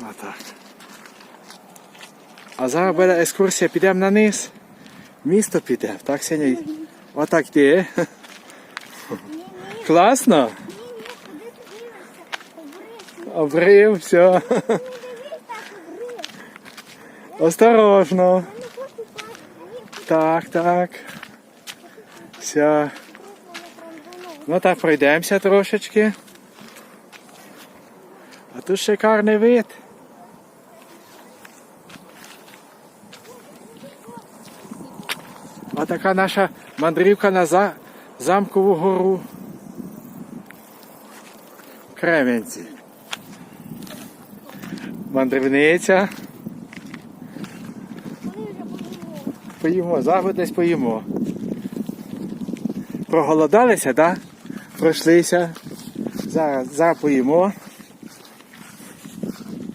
Отак. А зараз буде екскурсія, підемо на низ. Місто піде, так, Сеня? Отак йде. Класно? Обрив, все. Осторожно. Так, так. Все. Ну так, пройдемося трошечки. А тут шикарний вид. Отака наша мандрівка на за... замкову гору. Кременці. Мандрівниця. Поїмо, зараз десь поїмо. Проголодалися, так? Да? Пройшлися. Зараз, зараз поїмо.